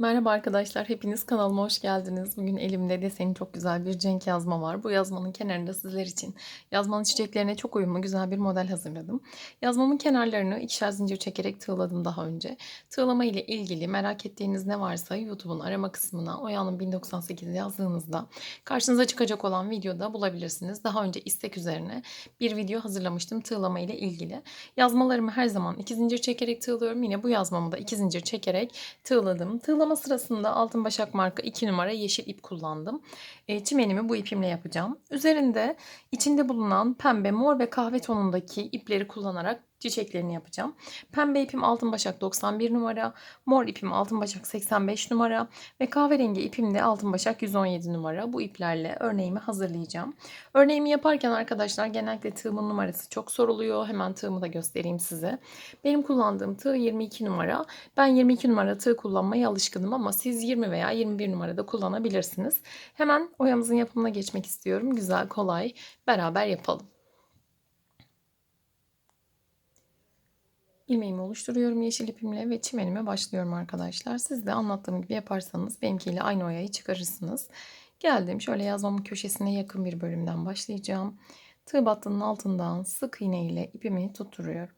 Merhaba arkadaşlar, hepiniz kanalıma hoş geldiniz. Bugün elimde deseni çok güzel bir cenk yazma var. Bu yazmanın kenarında sizler için yazmanın çiçeklerine çok uyumlu güzel bir model hazırladım. Yazmamın kenarlarını ikişer zincir çekerek tığladım daha önce. Tığlama ile ilgili merak ettiğiniz ne varsa YouTube'un arama kısmına Oya'nın 1098 yazdığınızda karşınıza çıkacak olan videoda bulabilirsiniz. Daha önce istek üzerine bir video hazırlamıştım tığlama ile ilgili. Yazmalarımı her zaman iki zincir çekerek tığlıyorum. Yine bu yazmamı da iki zincir çekerek tığladım. Tığlama sırasında Altın Başak marka 2 numara yeşil ip kullandım. E, çimenimi bu ipimle yapacağım. Üzerinde içinde bulunan pembe, mor ve kahve tonundaki ipleri kullanarak çiçeklerini yapacağım. Pembe ipim altın başak 91 numara, mor ipim altın başak 85 numara ve kahverengi ipim de altın başak 117 numara. Bu iplerle örneğimi hazırlayacağım. Örneğimi yaparken arkadaşlar genellikle tığımın numarası çok soruluyor. Hemen tığımı da göstereyim size. Benim kullandığım tığ 22 numara. Ben 22 numara tığ kullanmaya alışkınım ama siz 20 veya 21 numarada kullanabilirsiniz. Hemen oyamızın yapımına geçmek istiyorum. Güzel, kolay. Beraber yapalım. İlmeğimi oluşturuyorum yeşil ipimle ve çimenime başlıyorum arkadaşlar. Siz de anlattığım gibi yaparsanız benimkiyle aynı oyayı çıkarırsınız. Geldim şöyle yazmamın köşesine yakın bir bölümden başlayacağım. Tığ battının altından sık iğne ile ipimi tutturuyorum.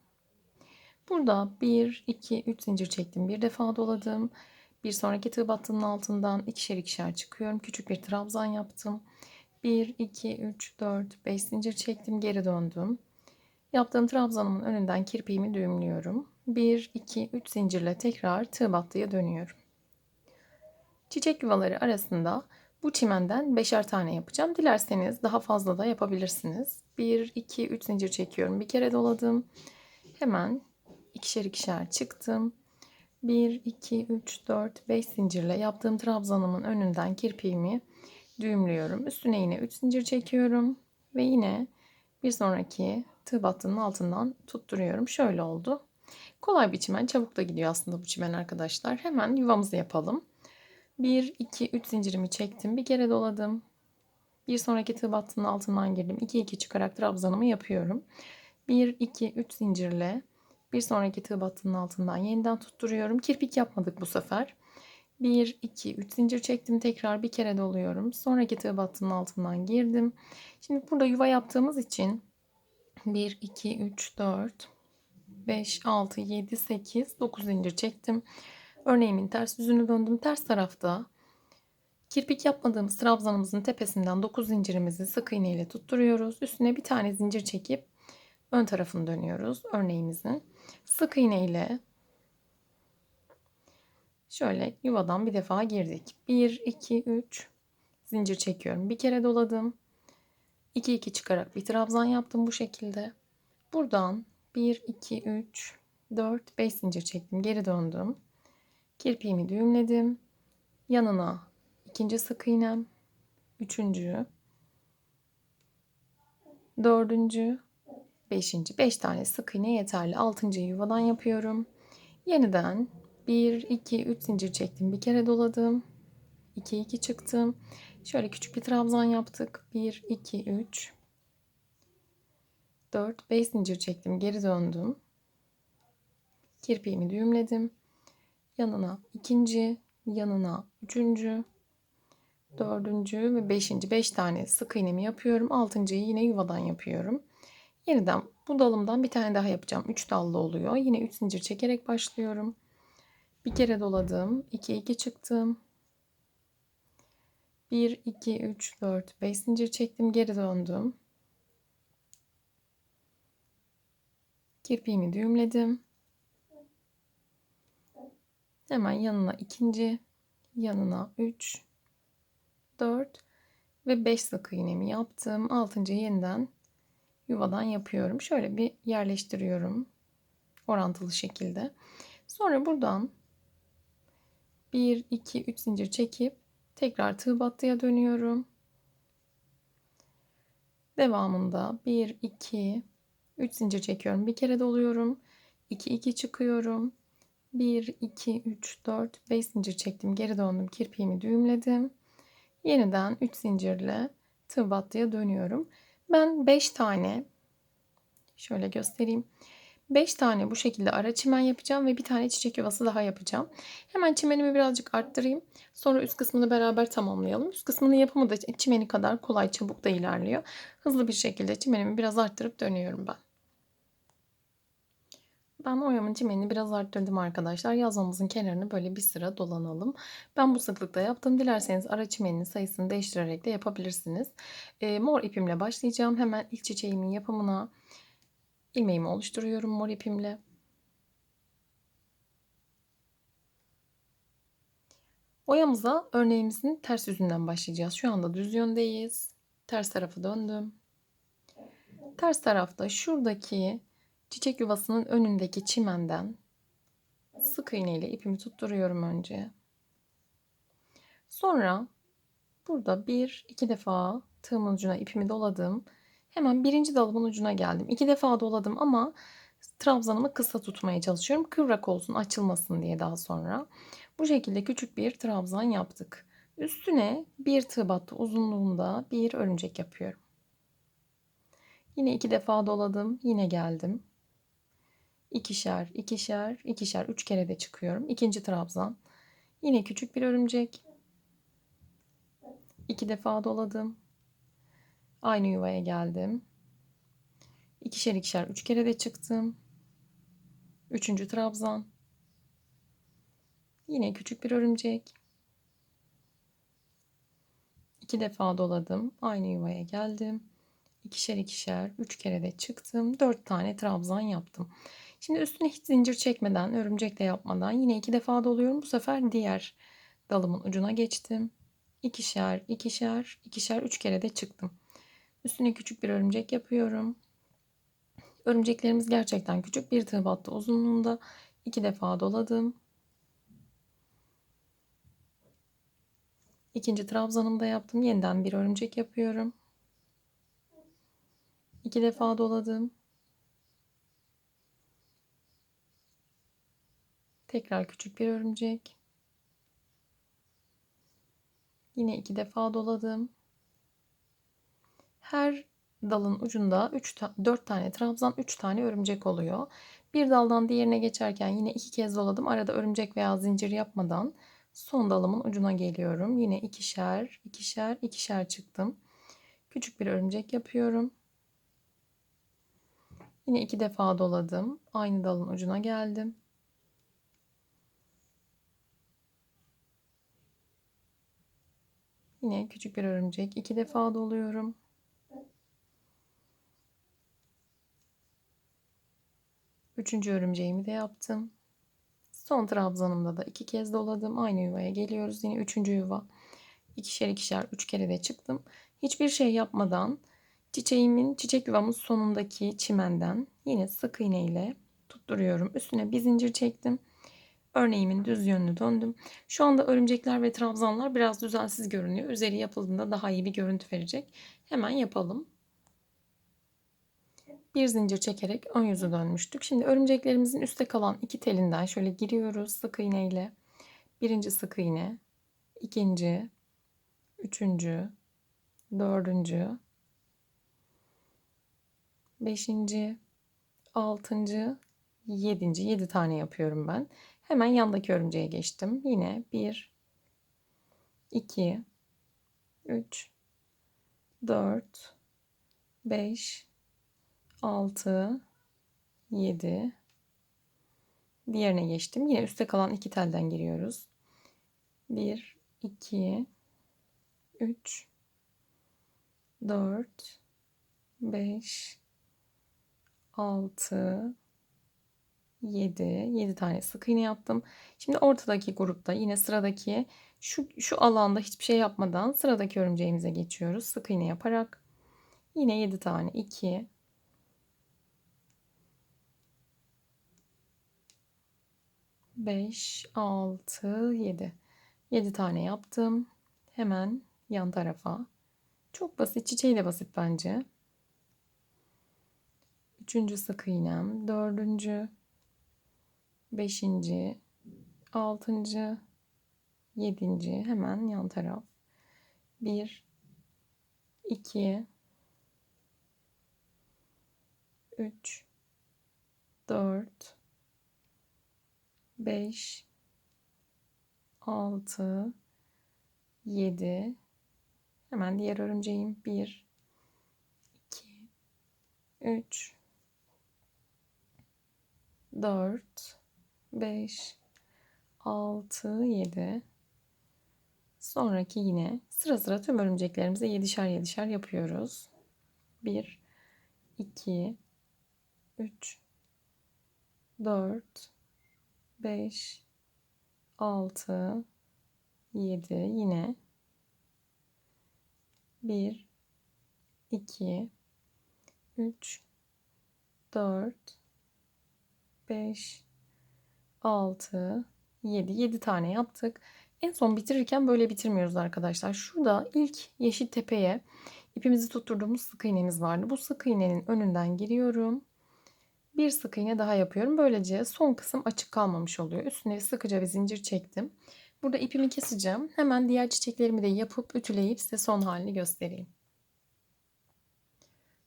Burada 1, 2, 3 zincir çektim. Bir defa doladım. Bir sonraki tığ battının altından ikişer ikişer çıkıyorum. Küçük bir trabzan yaptım. 1, 2, 3, 4, 5 zincir çektim. Geri döndüm. Yaptığım trabzanımın önünden kirpiğimi düğümlüyorum. 1, 2, 3 zincirle tekrar tığ battıya dönüyorum. Çiçek yuvaları arasında bu çimenden beşer tane yapacağım. Dilerseniz daha fazla da yapabilirsiniz. 1, 2, 3 zincir çekiyorum. Bir kere doladım. Hemen ikişer ikişer çıktım. 1, 2, 3, 4, 5 zincirle yaptığım trabzanımın önünden kirpiğimi düğümlüyorum. Üstüne yine 3 zincir çekiyorum. Ve yine bir sonraki tığ battının altından tutturuyorum. Şöyle oldu. Kolay bir çimen. Çabuk da gidiyor aslında bu çimen arkadaşlar. Hemen yuvamızı yapalım. 1, 2, 3 zincirimi çektim. Bir kere doladım. Bir sonraki tığ battının altından girdim. 2, 2 çıkarak trabzanımı yapıyorum. 1, 2, 3 zincirle bir sonraki tığ battının altından yeniden tutturuyorum. Kirpik yapmadık bu sefer. 1, 2, 3 zincir çektim. Tekrar bir kere doluyorum. Sonraki tığ battının altından girdim. Şimdi burada yuva yaptığımız için 1, 2, 3, 4, 5, 6, 7, 8, 9 zincir çektim. Örneğimin ters yüzünü döndüm. Ters tarafta kirpik yapmadığımız trabzanımızın tepesinden 9 zincirimizi sık iğne ile tutturuyoruz. Üstüne bir tane zincir çekip ön tarafını dönüyoruz örneğimizin. Sık iğne ile şöyle yuvadan bir defa girdik. 1, 2, 3 zincir çekiyorum. Bir kere doladım. 2 2 çıkarak bir trabzan yaptım bu şekilde. Buradan 1 2 3 4 5 zincir çektim. Geri döndüm. Kirpiğimi düğümledim. Yanına ikinci sık iğnem, üçüncü, dördüncü, beşinci. Beş tane sık iğne yeterli. Altıncı yuvadan yapıyorum. Yeniden 1 2 3 zincir çektim. Bir kere doladım. 2 2 çıktım. Şöyle küçük bir trabzan yaptık. 1, 2, 3, 4, 5 zincir çektim. Geri döndüm. Kirpiğimi düğümledim. Yanına ikinci, yanına üçüncü, dördüncü ve beşinci. Beş tane sık iğnemi yapıyorum. Altıncıyı yine yuvadan yapıyorum. Yeniden bu dalımdan bir tane daha yapacağım. Üç dallı oluyor. Yine üç zincir çekerek başlıyorum. Bir kere doladım. 2 2 çıktım. 1, 2, 3, 4, 5 zincir çektim. Geri döndüm. Kirpiğimi düğümledim. Hemen yanına ikinci, yanına 3, 4 ve 5 sık iğnemi yaptım. Altıncı yeniden yuvadan yapıyorum. Şöyle bir yerleştiriyorum. Orantılı şekilde. Sonra buradan 1, 2, 3 zincir çekip Tekrar tığ battıya dönüyorum. Devamında 1, 2, 3 zincir çekiyorum. Bir kere doluyorum. 2, 2 çıkıyorum. 1, 2, 3, 4, 5 zincir çektim. Geri döndüm. Kirpiğimi düğümledim. Yeniden 3 zincirle tığ battıya dönüyorum. Ben 5 tane şöyle göstereyim. 5 tane bu şekilde ara çimen yapacağım ve bir tane çiçek yuvası daha yapacağım. Hemen çimenimi birazcık arttırayım. Sonra üst kısmını beraber tamamlayalım. Üst kısmının yapımı da çimeni kadar kolay çabuk da ilerliyor. Hızlı bir şekilde çimenimi biraz arttırıp dönüyorum ben. Ben oyamın çimenini biraz arttırdım arkadaşlar. Yazmamızın kenarını böyle bir sıra dolanalım. Ben bu sıklıkta yaptım. Dilerseniz ara çimenin sayısını değiştirerek de yapabilirsiniz. E, mor ipimle başlayacağım. Hemen ilk çiçeğimin yapımına ilmeğimi oluşturuyorum mor ipimle. Oyamıza örneğimizin ters yüzünden başlayacağız. Şu anda düz yöndeyiz. Ters tarafı döndüm. Ters tarafta şuradaki çiçek yuvasının önündeki çimenden sık iğne ile ipimi tutturuyorum önce. Sonra burada bir iki defa tığımın ucuna ipimi doladım. Hemen birinci dalımın ucuna geldim. İki defa doladım ama trabzanımı kısa tutmaya çalışıyorum. Kıvrak olsun açılmasın diye daha sonra. Bu şekilde küçük bir trabzan yaptık. Üstüne bir tığ battı uzunluğunda bir örümcek yapıyorum. Yine iki defa doladım. Yine geldim. İkişer, ikişer, ikişer. Üç kere de çıkıyorum. İkinci trabzan. Yine küçük bir örümcek. İki defa doladım. Aynı yuvaya geldim. İkişer ikişer üç kere de çıktım. Üçüncü trabzan. Yine küçük bir örümcek. İki defa doladım. Aynı yuvaya geldim. İkişer ikişer üç kere de çıktım. Dört tane trabzan yaptım. Şimdi üstüne hiç zincir çekmeden, örümcek de yapmadan yine iki defa doluyorum. Bu sefer diğer dalımın ucuna geçtim. İkişer, ikişer, ikişer, üç kere de çıktım. Üstüne küçük bir örümcek yapıyorum. Örümceklerimiz gerçekten küçük. Bir tığ battı uzunluğunda. iki defa doladım. İkinci trabzanımı da yaptım. Yeniden bir örümcek yapıyorum. İki defa doladım. Tekrar küçük bir örümcek. Yine iki defa doladım. Her dalın ucunda 3 ta 4 tane trabzan, 3 tane örümcek oluyor. Bir daldan diğerine geçerken yine iki kez doladım. Arada örümcek veya zincir yapmadan son dalımın ucuna geliyorum. Yine ikişer, ikişer, ikişer çıktım. Küçük bir örümcek yapıyorum. Yine iki defa doladım. Aynı dalın ucuna geldim. Yine küçük bir örümcek. iki defa doluyorum. Üçüncü örümceğimi de yaptım. Son trabzanımda da iki kez doladım. Aynı yuvaya geliyoruz. Yine üçüncü yuva. İkişer ikişer üç kere de çıktım. Hiçbir şey yapmadan çiçeğimin çiçek yuvamın sonundaki çimenden yine sık iğne ile tutturuyorum. Üstüne bir zincir çektim. Örneğimin düz yönünü döndüm. Şu anda örümcekler ve trabzanlar biraz düzensiz görünüyor. Üzeri yapıldığında daha iyi bir görüntü verecek. Hemen yapalım. Bir zincir çekerek ön yüzü dönmüştük. Şimdi örümceklerimizin üstte kalan iki telinden şöyle giriyoruz sık iğne ile. Birinci sık iğne, ikinci, üçüncü, dördüncü, beşinci, altıncı, yedinci. Yedi tane yapıyorum ben. Hemen yandaki örümceğe geçtim. Yine 1, 2, 3, 4, 5, 6, 7. Diğerine geçtim. Yine üstte kalan iki telden giriyoruz. 1, 2, 3, 4, 5, 6, 7, 7 tane sık iğne yaptım. Şimdi ortadaki grupta yine sıradaki şu, şu alanda hiçbir şey yapmadan sıradaki örümceğimize geçiyoruz. Sık iğne yaparak yine 7 tane 2 5 6 7 7 tane yaptım. Hemen yan tarafa. Çok basit. Çiçeği de basit bence. Üçüncü sık iğnem. Dördüncü beşinci, altıncı, yedinci hemen yan taraf. Bir, iki, üç, 4 5 6 7 hemen diğer örümceğim. 1 2 3 4 5 6 7 sonraki yine sıra sıra tüm örümceklerimize 7'şer 7'şer yapıyoruz. 1 2 3 4 5 6 7 yine 1 2 3 4 5 6 7 7 tane yaptık. En son bitirirken böyle bitirmiyoruz arkadaşlar. Şurada ilk yeşil tepeye ipimizi tutturduğumuz sık iğnemiz vardı. Bu sık iğnenin önünden giriyorum. Bir sık iğne daha yapıyorum. Böylece son kısım açık kalmamış oluyor. Üstüne sıkıca bir zincir çektim. Burada ipimi keseceğim. Hemen diğer çiçeklerimi de yapıp ütüleyip size son halini göstereyim.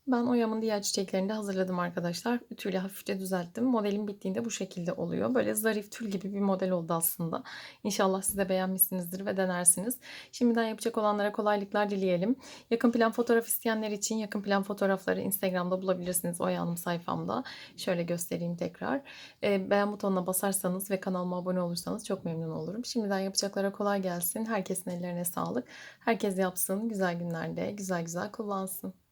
Ben oyamın diğer çiçeklerini de hazırladım arkadaşlar. Ütüyle hafifçe düzelttim. Modelim bittiğinde bu şekilde oluyor. Böyle zarif tül gibi bir model oldu aslında. İnşallah siz de beğenmişsinizdir ve denersiniz. Şimdiden yapacak olanlara kolaylıklar dileyelim. Yakın plan fotoğraf isteyenler için yakın plan fotoğrafları Instagram'da bulabilirsiniz Oya sayfamda. Şöyle göstereyim tekrar. Ee, beğen butonuna basarsanız ve kanalıma abone olursanız çok memnun olurum. Şimdiden yapacaklara kolay gelsin. Herkesin ellerine sağlık. Herkes yapsın. Güzel günlerde güzel güzel kullansın.